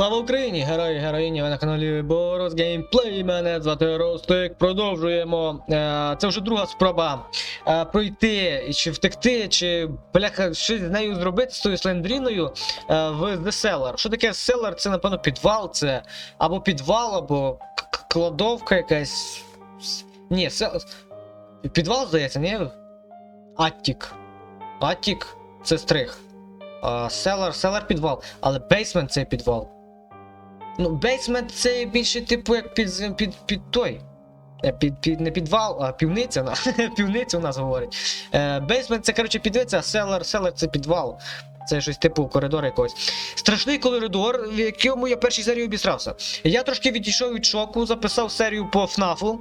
Слава Україні! Герої, героїні, ви на каналі Борос Геймплей. Мене звати Ростик. Продовжуємо. Е, Це вже друга спроба е, пройти чи втекти, чи бляха щось з нею зробити з тою слендріною е, в The Cellar. Що таке Cellar? Це, напевно, підвал, це або підвал, або кладовка якась. Ні, сел... підвал, здається, ні? Аттік. Аттік це стрих. Селар, селар підвал, але бейсмент це підвал. Ну, бейсмент це більше, типу, як під, під, під той. Е, Під, під, не підвал, а півниця. півниця у нас говорить. Бейсмент це, коротше, підвиця, а селар, селер це підвал. Це щось типу коридор якогось. Страшний коридор, в якому я першій серії обісрався. Я трошки відійшов від шоку, записав серію по ФНАФу.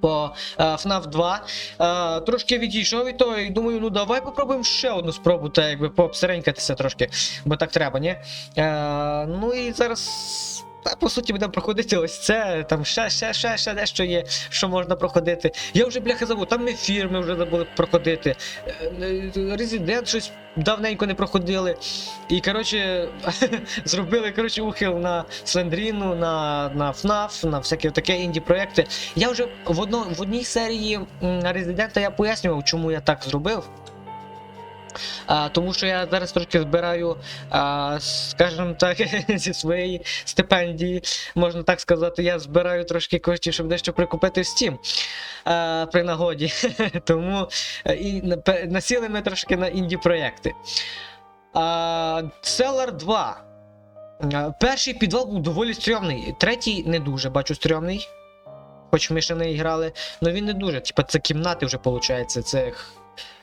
По FNAF 2. Е, трошки відійшов від того і думаю, ну давай попробуємо ще одну спробу, та якби пообсеренькатися трошки, бо так треба, ні? Е, ну і зараз. Та, по суті, будемо проходити ось це, там ще, ще, ще, ще дещо є, що можна проходити. Я вже бляха забув, там ефір ми вже забули проходити. Резидент щось давненько не проходили. І, коротше, зробили коротше, ухил на Слендріну, на, на FNAF, на всякі таке інді-проекти. Я вже в, одно, в одній серії Резидента я пояснював, чому я так зробив. А, тому що я зараз трошки збираю, а, скажімо так, зі своєї стипендії, можна так сказати, я збираю трошки коштів, щоб дещо прикупити в Steam а, при нагоді. Тому е, і насіли ми трошки на інді-проєкти. Cellar 2. Перший підвал був доволі стрьомний, третій не дуже бачу стрьомний. Хоч ми ще не грали, але він не дуже. Типа це кімнати вже виходить. Це,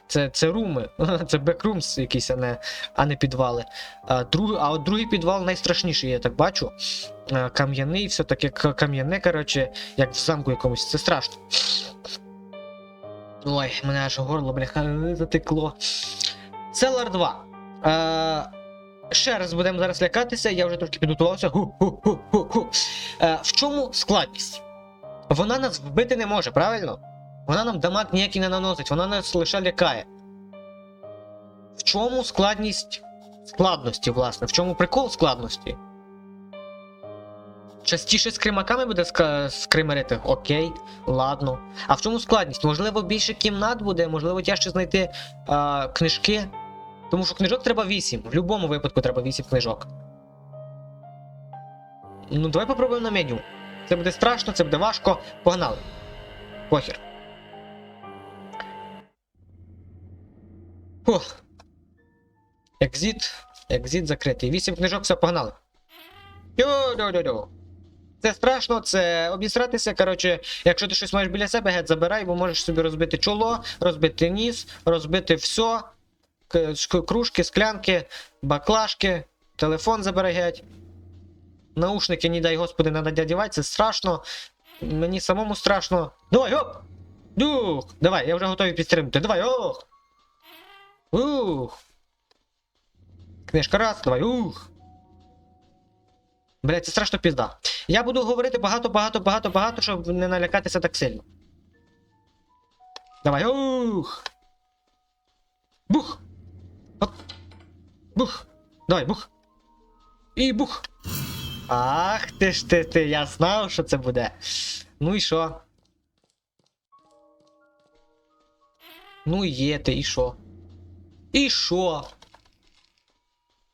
це, це руми, це бекрумс якісь, а не, а не підвали. А, друг, а от другий підвал найстрашніший, я так бачу. Кам'яний, все таке кам'яне, коротше, як в замку якомусь. Це страшно. Ой, мене аж горло, бляха, затекло. Cellar 2. Е, ще раз будемо зараз лякатися, я вже трошки підготувався. Ху-ху-ху-ху-ху. Е, в чому складність? Вона нас вбити не може, правильно? Вона нам дамаг ніякий не наносить, вона нас лише лякає. В чому складність складності, власне? В чому прикол складності? Частіше з кримаками буде скримерити? Окей, ладно. А в чому складність? Можливо, більше кімнат буде, можливо, тяжче знайти а, книжки. Тому що книжок треба 8. В будь-якому випадку треба 8 книжок. Ну, давай попробуємо на меню. Це буде страшно, це буде важко. Погнали. Похер. Фух. Екзит. Екзит закритий. 8 книжок, все, погнали. Йо-йо-йо-йо. Це страшно, це обісратися. Коротше, якщо ти щось маєш біля себе, геть забирай, бо можеш собі розбити чоло, розбити ніс, розбити все. Кружки, склянки, баклажки, телефон забирай геть. Наушники, не дай господи, надо надівати, це страшно. Мені самому страшно. Давай, оп! Дух! Давай, я вже готовий підтримати. Давай, ох! Ух! Книжка раз, давай, ух! Блять, це страшно пізда. Я буду говорити багато, багато, багато, багато, щоб не налякатися так сильно. Давай, ух! Бух! Оп! Бух! Давай, бух! І бух! Ах ти ж ти ти, я знав, що це буде. Ну і що? Ну є ти, і що? І що?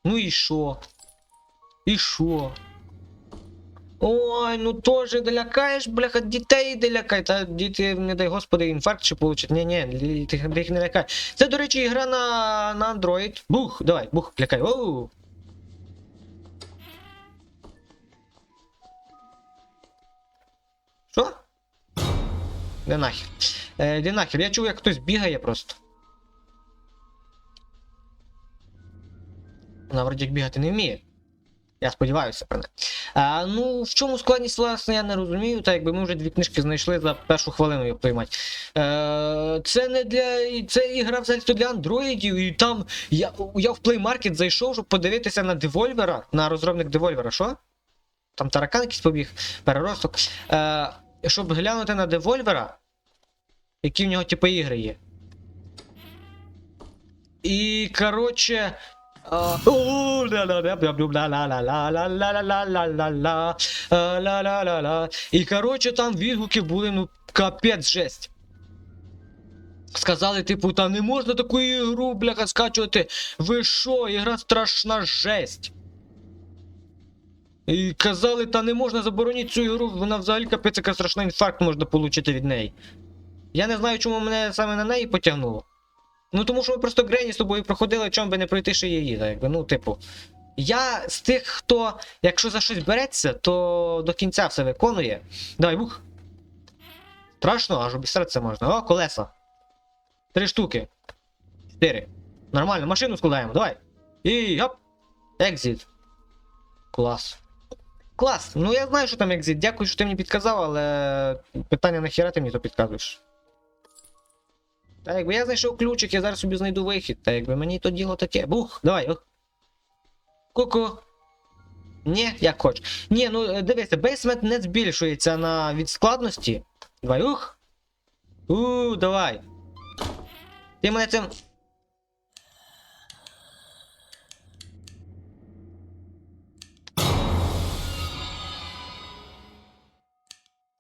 Ну і що? І що? Ой, ну тоже долякаєш, бляха, дітей долякай. Та діти, не дай господи, інфаркт ще получать. Ні, ні, ти, їх не лякай. Це, до речі, ігра на, на Android. Бух, давай, бух, лякай. Оу. Що? Не нахер. Е, де нахер? Я чув, як хтось бігає просто. Вона вроді як бігати не вміє. Я сподіваюся неї. А, ну, в чому складність, власне, я не розумію, так якби ми вже дві книжки знайшли за першу хвилину, як приймати. Е, це не для. Це ігра взагалі для андроїдів, і там я, я в Market зайшов, щоб подивитися на Devolver, на розробник Devolver, що? Там таракан якийсь побіг, переросток. Е, щоб глянути на Devolver, які в нього типу ігри є. І, коротше, і коротше там відгуки були, ну, капець жесть. Сказали, типу, там не можна таку ігру, бляха, скачувати. Ви що, ігра страшна жесть. І казали, та не можна заборонити цю ігру, вона взагалі капець яка страшна інфаркт можна отримати від неї. Я не знаю, чому мене саме на неї потягнуло. Ну тому що ми просто Грені з тобою проходили, чому би не пройти ще її, якби, ну, типу. Я з тих, хто, якщо за щось береться, то до кінця все виконує. Давай, бух. Страшно, аж обісратися можна. О, колеса. Три штуки. Чотири. Нормально, машину складаємо, давай. І гоп. Екзит. Клас. Клас. Ну я знаю, що там екзит. Дякую, що ти мені підказав, але питання нахіра ти мені то підказуєш. Та якби я знайшов ключик, я зараз собі знайду вихід. Та якби мені то діло таке. Бух, давай. Ку-ку. Ні, як хоч. Ні, ну е, дивися, бейсмент не збільшується на від складності. Давай, ух. У, давай. Ти мене цим.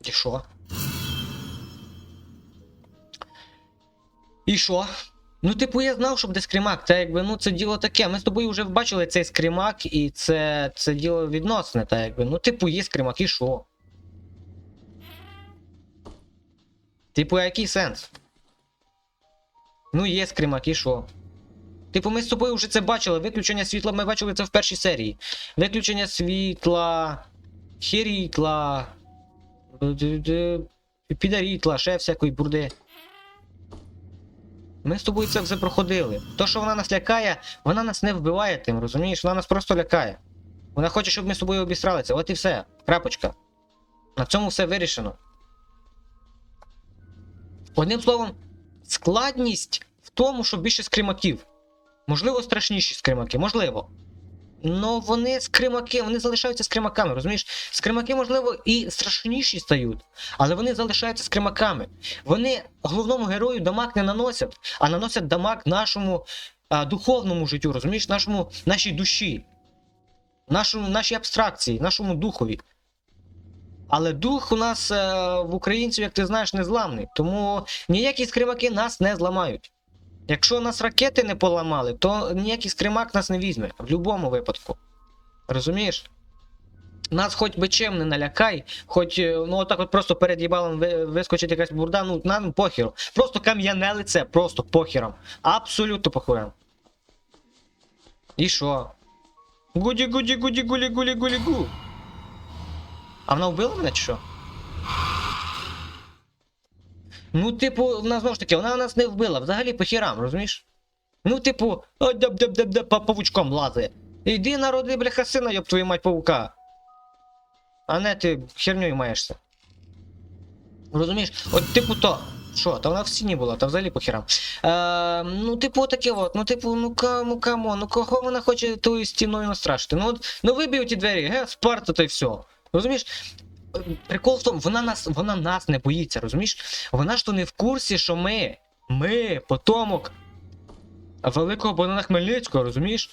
І що? І що? Ну, типу, я знав, що буде скримак. Та якби, ну це діло таке. Ми з тобою вже бачили цей скримак, і це, це діло відносне, та якби. Ну, типу, є скримак, і що? Типу, а який сенс? Ну, є скримак, і що? Типу, ми з тобою вже це бачили. Виключення світла ми бачили це в першій серії. Виключення світла. Хірітла. Підарітла, ще всякої бурди. Ми з тобою це все проходили. То, що вона нас лякає, вона нас не вбиває тим, розумієш? Вона нас просто лякає. Вона хоче, щоб ми з тобою обістралися. От і все. Крапочка. На цьому все вирішено. Одним словом, складність в тому, що більше скримаків. Можливо, страшніші скримаки, можливо. Ну вони скримаки, вони залишаються скримаками, розумієш? Скримаки, можливо, і страшніші стають, але вони залишаються скримаками. Вони головному герою дамаг не наносять, а наносять дамаг нашому а, духовному життю, розумієш, нашому, нашій душі, нашому, нашій абстракції, нашому духові. Але дух у нас е, в українців, як ти знаєш, незламний. Тому ніякі скримаки нас не зламають. Якщо нас ракети не поламали, то ніякий скримак нас не візьме. В будь-якому випадку. Розумієш? Нас хоч би чим не налякай, хоч е, ну отак от просто перед їбалом вискочить якась бурда, ну нам похеру. Просто кам'яне лице, просто похером. Абсолютно похером. І що? Гуді гуді гуді гулі гулі гулі гу. А вона вбила мене чи що? Ну, типу, вона знову ж таки, вона нас не вбила, взагалі по хірам, розумієш? Ну, типу, деб по павучком лазає. Іди народи, бляха, сина, йоб твою мать павука. А не ти херню маєшся. Розумієш? От, типу, то. Що, та вона в стіні була, та взагалі по херам. Е, ну, типу, таке от, ну, типу, ну кому, кому, ну кого вона хоче тою стіною настрашити? Ну, от, ну вибій ті двері, ге, Спарта, та й все. Розумієш? Прикол в тому, вона нас, вона нас не боїться, розумієш? Вона ж то не в курсі, що ми, ми, потомок великого Богдана Хмельницького, розумієш?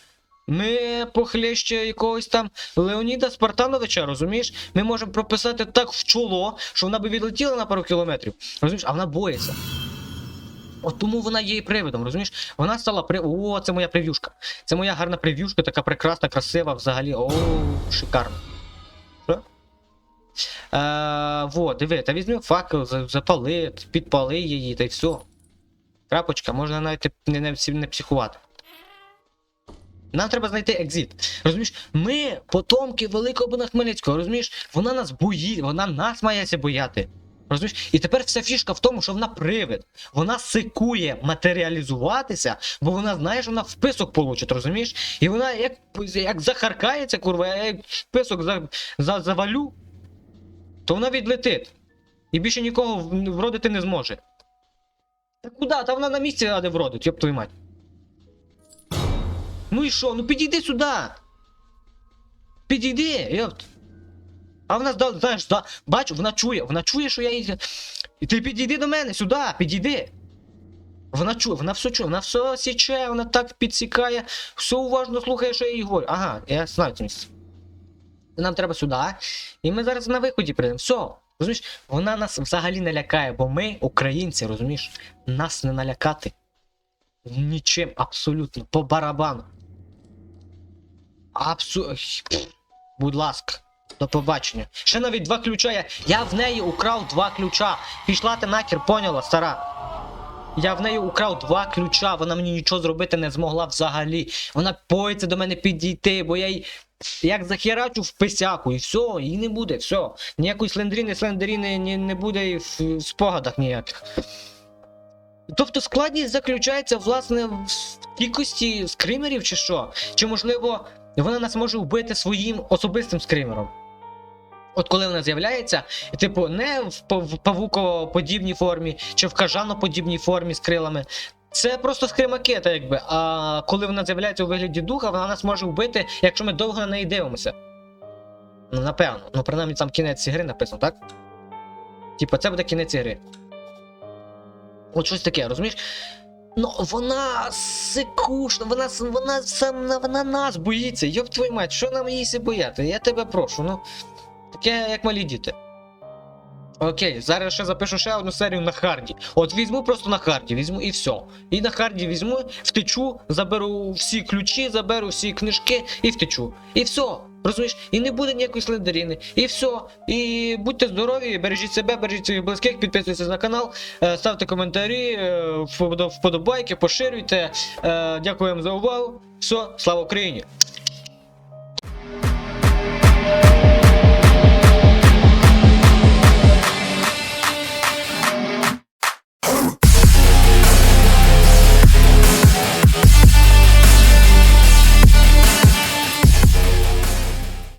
Ми похлеще якогось там Леоніда Спартановича, розумієш? Ми можемо прописати так в чоло, що вона би відлетіла на пару кілометрів. Розумієш, а вона боїться. От тому вона є і привидом, розумієш? Вона стала при. О, це моя прев'юшка. Це моя гарна прев'юшка, така прекрасна, красива взагалі. О, шикарно. Що? Е, вот, диви, та візьми факел, запали, підпали її, та й все. Крапочка, можна навіть не, не, не психувати. Нам треба знайти екзит. Розумієш, ми потомки великого Бона Хмельницького, розумієш, вона нас боїть, вона нас мається бояти. Розумієш? І тепер вся фішка в тому, що вона привид. Вона сикує матеріалізуватися, бо вона знає, що вона вписок получить, розумієш? І вона як, як захаркається, курва, я як вписок за, за, завалю, то вона відлетить. І більше нікого вродити не зможе. Та куди? Та вона на місці ради вродить, йоп твою мать. Ну і що? Ну підійди сюди. Підійди, йопт. А вона знаєш, зда... бачу, вона чує, вона чує, що я її. І ти підійди до мене сюди, підійди. Вона чує, вона все чує, вона все січе, вона так підсікає, все уважно слухає, що я їй говорю. Ага, я знаю це місце. Нам треба сюди, і ми зараз на виході прийдемо. Все. Розумієш, вона нас взагалі не лякає, бо ми, українці, розумієш, нас не налякати. Нічим абсолютно, по барабану. Абсу... Будь ласка, до побачення. Ще навіть два ключа. Я, я в неї украв два ключа. Пішла ти нахер, поняла, стара. Я в неї украв два ключа, вона мені нічого зробити не змогла взагалі. Вона боїться до мене підійти, бо я їй як захерачу в писяку, і все, її не буде, все. Ніякої слендріни, слендріни не, не буде і в, спогадах ніяких. Тобто складність заключається, власне, в кількості скримерів чи що? Чи можливо вона нас може вбити своїм особистим скримером? От коли вона з'являється, типу, не в, пав- в павуково-подібній формі, чи в кажаноподібній формі з крилами. Це просто скримакета, якби. А коли вона з'являється у вигляді духа, вона нас може вбити, якщо ми довго на неї дивимося. Ну, напевно. Ну, принаймні там кінець ігри написано, так? Типа, це буде кінець ігри. От щось таке, розумієш? Ну, вона сикушна, вона, вона, сам, вона нас боїться. Йоп твою мать, що нам її бояти? Я тебе прошу, ну. Таке, як малі діти. Окей, зараз ще запишу ще одну серію на харді. От візьму просто на харді, візьму і все. І на харді візьму, втечу, заберу всі ключі, заберу всі книжки і втечу. І все. Розумієш? І не буде ніякої слендеріни. І все. І будьте здорові, бережіть себе, бережіть своїх близьких, підписуйтесь на канал, е, ставте коментарі, е, вподобайки, поширюйте. Е, Дякую вам за увагу. Все, слава Україні!